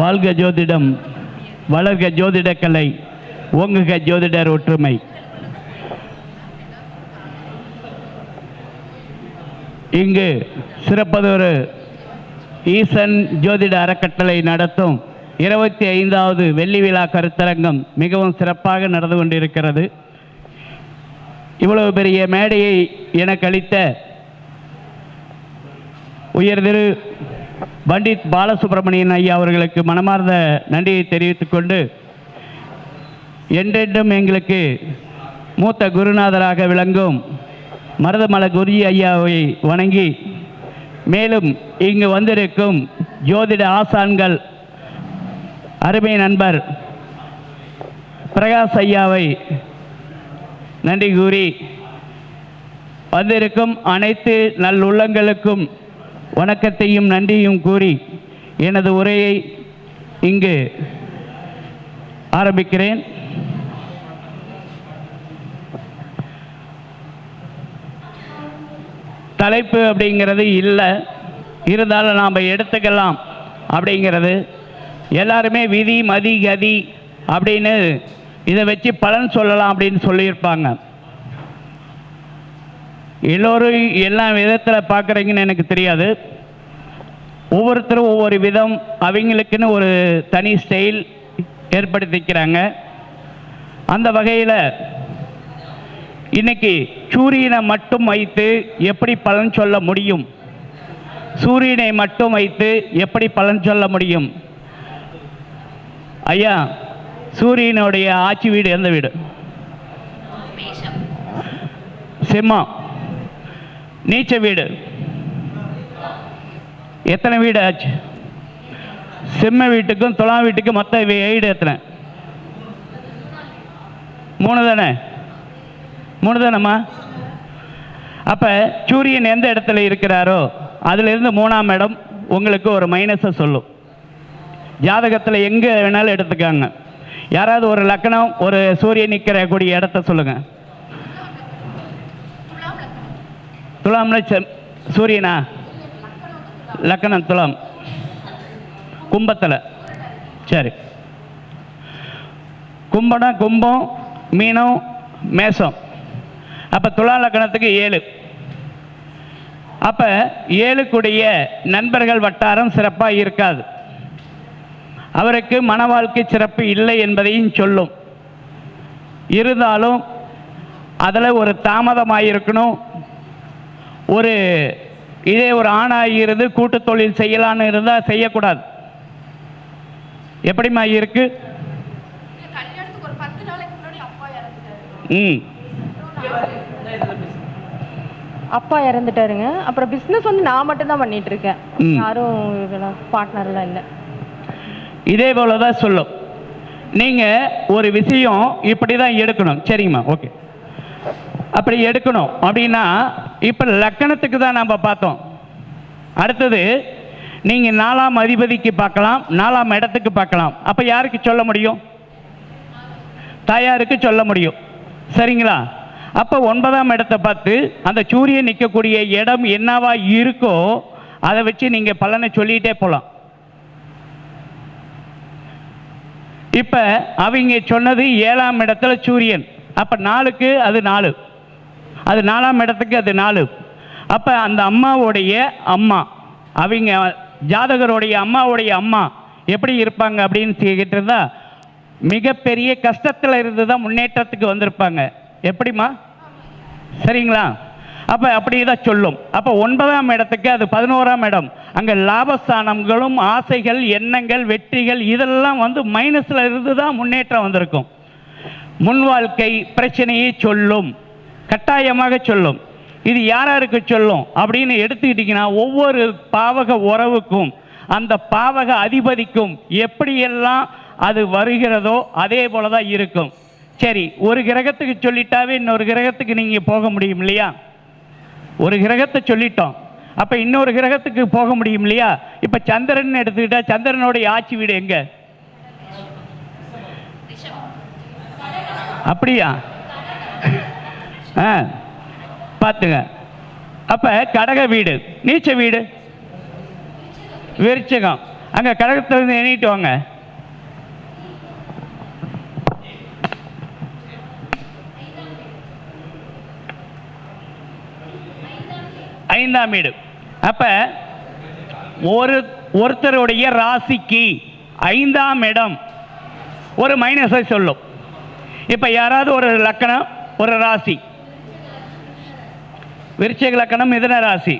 வாழ்க ஜோதிடம் வளர்க ஜோதிடக்கலை ஓங்குக ஜோதிடர் ஒற்றுமை. இங்கு சிறப்பதொரு ஈசன் ஜோதிட அறக்கட்டளை நடத்தும் இருபத்தி ஐந்தாவது வெள்ளி விழா கருத்தரங்கம் மிகவும் சிறப்பாக நடந்து கொண்டிருக்கிறது. இவ்வளவு பெரிய மேடையை எனக்கு அளித்த உயர்திரு பண்டித் பாலசுப்ரமணியன் ஐயா அவர்களுக்கு மனமார்ந்த நன்றியை தெரிவித்துக் கொண்டு என்றென்றும் எங்களுக்கு மூத்த குருநாதராக விளங்கும் மருதமல குருஜி ஐயாவை வணங்கி மேலும் இங்கு வந்திருக்கும் ஜோதிட ஆசான்கள் அருமை நண்பர் பிரகாஷ் ஐயாவை நன்றி கூறி வந்திருக்கும் அனைத்து நல்லுள்ளங்களுக்கும் வணக்கத்தையும் நன்றியும் கூறி எனது உரையை இங்கு ஆரம்பிக்கிறேன். தலைப்பு அப்படிங்கிறது இல்லை. இருந்தாலும் நாம் எடுத்துக்கலாம் அப்படிங்கிறது. எல்லாருமே விதி மதி கதி அப்படின்னு இதை வச்சு பலன் சொல்லலாம் அப்படின்னு சொல்லியிருப்பாங்க. எல்லோரும் எல்லா விதத்தில் பார்க்குறீங்கன்னு எனக்கு தெரியாது. ஒவ்வொருத்தரும் ஒவ்வொரு விதம் அவங்களுக்குன்னு ஒரு தனி ஸ்டைல் ஏற்படுத்திக்கிறாங்க. அந்த வகையில் இன்னைக்கு சூரியனை மட்டும் வைத்து எப்படி பலன் சொல்ல முடியும்? சூரியனை மட்டும் வைத்து எப்படி பலன் சொல்ல முடியும்? ஐயா சூரியனுடைய ஆட்சி வீடு எந்த வீடு? சிம்மம் நீச்ச வீடு. எத்தனை வீடு ஆச்சு? சிம்ம வீட்டுக்கும் துளா வீட்டுக்கும் மொத்த வீடு எத்தனை? மூணு தானே? மூணு தானம்மா? அப்போ சூரியன் எந்த இடத்துல இருக்கிறாரோ அதிலிருந்து மூணாம் இடம் உங்களுக்கு ஒரு மைனஸை சொல்லும். ஜாதகத்தில் எங்கே வேணாலும் எடுத்துக்காங்க. யாராவது ஒரு லக்கணம் ஒரு சூரியன் நிற்கிற கூடிய இடத்த சொல்லுங்கள் துலாம்ல சூரியனா? லக்கணம் துலாம். கும்பத்தில். சரி. கும்பம்னா கும்பம் மீனம் மேசம். அப்போ துலா லக்கணத்துக்கு ஏழு. அப்போ ஏழுக்குடைய நண்பர்கள் வட்டாரம் சிறப்பாக இருக்காது. அவருக்கு மன வாழ்க்கை சிறப்பு இல்லை என்பதையும் சொல்லும். இருந்தாலும் அதில் ஒரு தாமதமாயிருக்கணும். ஒரு இதே ஒரு ஆணாக இருந்து கூட்டு தொழில் செய்யலான்னு இருந்தால் செய்யக்கூடாது. எப்படிம்மா இருக்கு? கல்யாணத்துக்கு ஒரு பத்து நாளைக்கு முன்னாடி அப்பா இறந்துட்டாரு. ம். அப்பா இறந்துட்டாருங்க. அப்புறம் பிஸ்னஸ் வந்து நான் மட்டும் தான் பண்ணிட்டு இருக்கேன். யாரும் பார்ட்னர்லாம் இல்லை. இதே போல தான் சொல்லும். நீங்கள் ஒரு விஷயம் இப்படி தான் எடுக்கணும். சரிங்கம்மா. ஓகே. அப்படி எடுக்கணும். அப்படின்னா இப்போ லக்கணத்துக்கு தான் நம்ம பார்த்தோம். அடுத்தது நீங்கள் நாலாம் அதிபதிக்கு பார்க்கலாம் நாலாம் இடத்துக்கு பார்க்கலாம். அப்போ யாருக்கு சொல்ல முடியும்? தாயாருக்கு சொல்ல முடியும். சரிங்களா? அப்போ ஒன்பதாம் இடத்தை பார்த்து அந்த சூரியன் நிற்கக்கூடிய இடம் என்னவா இருக்கோ அதை வச்சு நீங்கள் பலனை சொல்லிகிட்டே போகலாம் இப்போ அவங்க சொன்னது ஏழாம் இடத்துல சூரியன். அப்போ நாலுக்கு அது நாலு. அது நாலாம் இடத்துக்கு அது நாலு. அப்போ அந்த அம்மாவுடைய அம்மா அவங்க ஜாதகருடைய அம்மாவுடைய அம்மா எப்படி இருப்பாங்க அப்படின்னு கேட்டிருந்தா மிகப்பெரிய கஷ்டத்தில் இருந்து தான் முன்னேற்றத்துக்கு வந்திருப்பாங்க. எப்படிம்மா? சரிங்களா? அப்போ அப்படியே தான் சொல்லும். அப்போ ஒன்பதாம் இடத்துக்கு அது பதினோராம் இடம். அங்கே லாபஸ்தானங்களும் ஆசைகள் எண்ணங்கள் வெற்றிகள் இதெல்லாம் வந்து மைனஸில் இருந்து தான் முன்னேற்றம் வந்திருக்கும். முன் வாழ்க்கை பிரச்சனையை சொல்லும். கட்டாயமாக சொல்லும். இது யாராருக்கு சொல்லும்? அப்படின்னு எடுத்துக்கிட்டிங்கன்னா ஒவ்வொரு பாவக உறவுக்கும் அந்த பாவக அதிபதிக்கும் எப்படியெல்லாம் அது வருகிறதோ அதே போல தான் இருக்கும். சரி ஒரு கிரகத்துக்கு சொல்லிட்டாவே இன்னொரு கிரகத்துக்கு நீங்கள் போக முடியும் இல்லையா? ஒரு கிரகத்தை சொல்லிட்டோம். அப்போ இன்னொரு கிரகத்துக்கு போக முடியும் இல்லையா? இப்போ சந்திரன் எடுத்துக்கிட்டா சந்திரனுடைய ஆட்சி வீடு எங்க? அப்படியா? ஆ பார்த்துங்க. அப்போ கடக வீடு நீச்ச வீடு? விருச்சகம். அங்கே கழகத்திலிருந்து எண்ணிட்டு வாங்க. ஐந்தாம் வீடு. அப்ப ஒரு ஒருத்தருடைய ராசிக்கு ஐந்தாம் இடம். ஒரு மைனஸை சொல்லும். இப்போ யாராவது ஒரு லக்கணம் ஒரு ராசி. விருச்சிக லக்கணம் மிதன ராசி.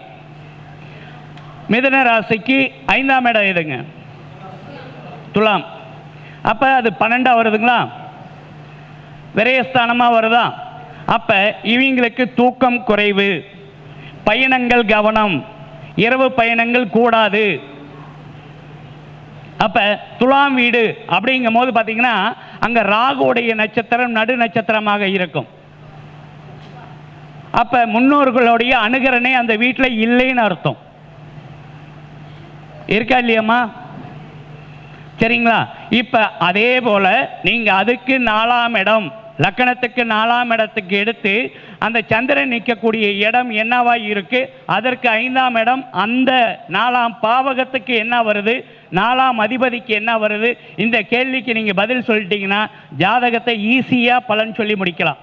மிதன ராசிக்கு ஐந்தாம் இடம் எதுங்க? துலாம். அப்போ அது பன்னெண்டாக வருதுங்களா? விரயஸ்தானமாக வருதா? அப்போ இவங்களுக்கு தூக்கம் குறைவு பயணங்கள் கவனம் இரவு பயணங்கள் கூடாது. அப்போ துலாம் வீடு அப்படிங்கும் போது பார்த்தீங்கன்னா அங்கே ராகுடைய நட்சத்திரம் நடு நட்சத்திரமாக இருக்கும். அப்ப முன்னோர்களுடைய அனுகரணை அந்த வீட்டில் இல்லைன்னு அர்த்தம். இருக்கா இல்லையாம்மா? சரிங்களா? இப்ப அதே போல நீங்க அதுக்கு நாலாம் இடம் லக்கணத்துக்கு நாலாம் இடத்துக்கு எடுத்து அந்த சந்திரன் நிற்கக்கூடிய இடம் என்னவா இருக்கு? அதற்கு ஐந்தாம் இடம் அந்த நாலாம் பாவகத்துக்கு என்ன வருது? நாலாம் அதிபதிக்கு என்ன வருது? இந்த கேள்விக்கு நீங்க பதில் சொல்லிட்டீங்கன்னா ஜாதகத்தை ஈஸியா பலன் சொல்லி முடிக்கலாம்.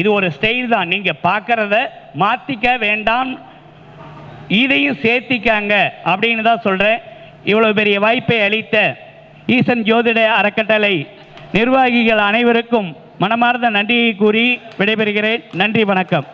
இது ஒரு ஸ்டைல் தான். நீங்க பார்க்கறத மாத்திக்க வேண்டாம். இதையும் சேர்த்திக்காங்க அப்படின்னு தான் சொல்கிறேன் இவ்வளோ பெரிய வாய்ப்பை அளித்த ஈசன் ஜோதிட அறக்கட்டளை நிர்வாகிகள் அனைவருக்கும் மனமார்ந்த நன்றியை கூறி விடைபெறுகிறேன். நன்றி வணக்கம்.